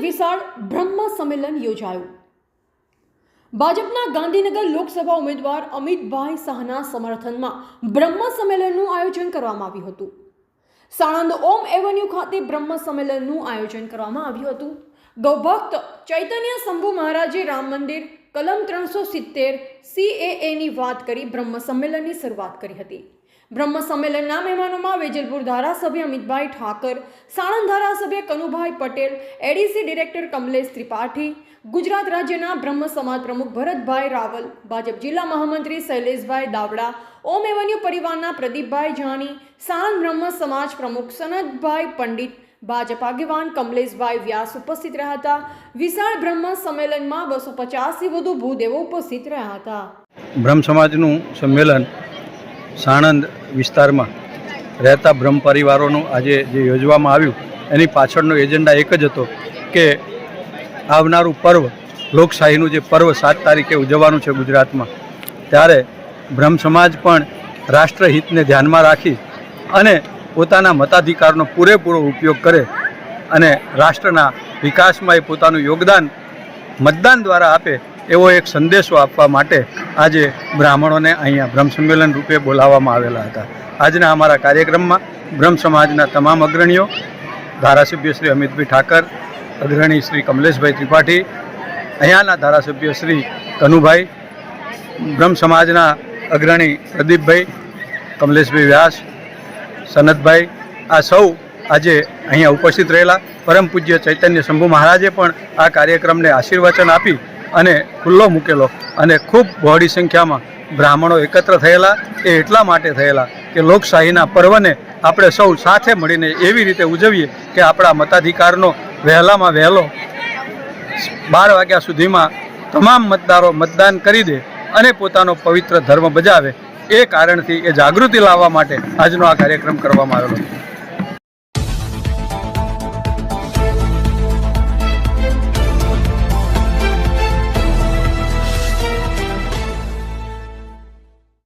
વિશાળ બ્રહ્મ સંમેલન યોજાયું. ભાજપના ગાંધીનગર લોકસભા ઉમેદવાર અમિતભાઈ શાહના સમર્થનમાં બ્રહ્મ સંમેલનનું આયોજન કરવામાં આવ્યું હતું. સાણંદ ઓમ એવન્યુ ખાતે બ્રહ્મ સંમેલનનું આયોજન કરવામાં આવ્યું હતું. ગૌભક્ત ચૈતન્ય શંભુ મહારાજે રામ મંદિર કલમ ત્રણસો સિત્તેર સીએએની વાત કરી બ્રહ્મ સંમેલનની શરૂઆત કરી હતી. બ્રહ્મ સંમેલનના મહેમાનોમાં વેજલપુર ધારાસભ્ય અમિતભાઈ ઠાકર, સાણંદ ધારાસભ્ય કનુભાઈ પટેલ, એડીસી ડિરેક્ટર કમલેશ ત્રિપાઠી, ગુજરાત રાજ્યના બ્રહ્મ સમાજ પ્રમુખ ભરતભાઈ રાવલ, ભાજપ જિલ્લા મહામંત્રી શૈલેષભાઈ દાવડા ઓમ એવન્યુ પરિવારના પ્રદીપભાઈ જાની સાન બ્રહ્મ સમાજ પ્રમુખ સનતભાઈ પંડિત, ભાજપ આગેવાન કમલેશભાઈ વ્યાસ ઉપસ્થિત રહ્યા હતા. વિશાળ બ્રહ્મ સંમેલનમાં બસો પચાસથી વધુ ભૂદેવો ઉપસ્થિત રહ્યા હતા. બ્રહ્મ સમાજનું સંમેલન સાણંદ વિસ્તારમાં રહેતા બ્રહ્મ પરિવારોનું આજે જે યોજવામાં આવ્યું, એની પાછળનો એજન્ડા એક જ હતો કે આવનારું પર્વ લોકશાહીનું જે પર્વ સાત તારીખે ઉજવવાનું છે ગુજરાતમાં, ત્યારે બ્રહ્મ સમાજ પણ રાષ્ટ્રહિતને ધ્યાનમાં રાખી અને પોતાના મતાધિકારનો પૂરેપૂરો ઉપયોગ કરે અને રાષ્ટ્રના વિકાસમાં એ પોતાનું યોગદાન મતદાન દ્વારા આપે એવો એક સંદેશો આપવા માટે આજે બ્રાહ્મણોને અહીંયા બ્રહ્મ સંમેલન રૂપે બોલાવવામાં આવેલા હતા. આજના અમારા કાર્યક્રમમાં બ્રહ્મ સમાજના તમામ અગ્રણીઓ, ધારાસભ્ય શ્રી અમિતભાઈ ઠાકર, અગ્રણી શ્રી કમલેશભાઈ ત્રિપાઠી, અહીંયાના ધારાસભ્ય શ્રી કનુભાઈ બ્રહ્મ સમાજના અગ્રણી પ્રદીપભાઈ, કમલેશભાઈ વ્યાસ, સનતભાઈ, આ સૌ આજે અહીંયા ઉપસ્થિત રહેલા પરમ પૂજ્ય ચૈતન્ય શંભુ મહારાજે પણ આ કાર્યક્રમને આશીર્વચન આપી અને ખુલ્લો મૂકેલો અને ખૂબ બહોળી સંખ્યામાં બ્રાહ્મણો એકત્ર થયેલા, એ એટલા માટે થયેલા કે લોકશાહીના પર્વને આપણે સૌ સાથે મળીને એવી રીતે ઉજવીએ કે આપણા મતાધિકારનો વહેલામાં વહેલો બાર વાગ્યા સુધીમાં તમામ મતદારો મતદાન કરી દે અને પોતાનો પવિત્ર ધર્મ બજાવે એ કારણથી એ જાગૃતિ લાવવા માટે આજનો આ કાર્યક્રમ કરવામાં આવેલો છે.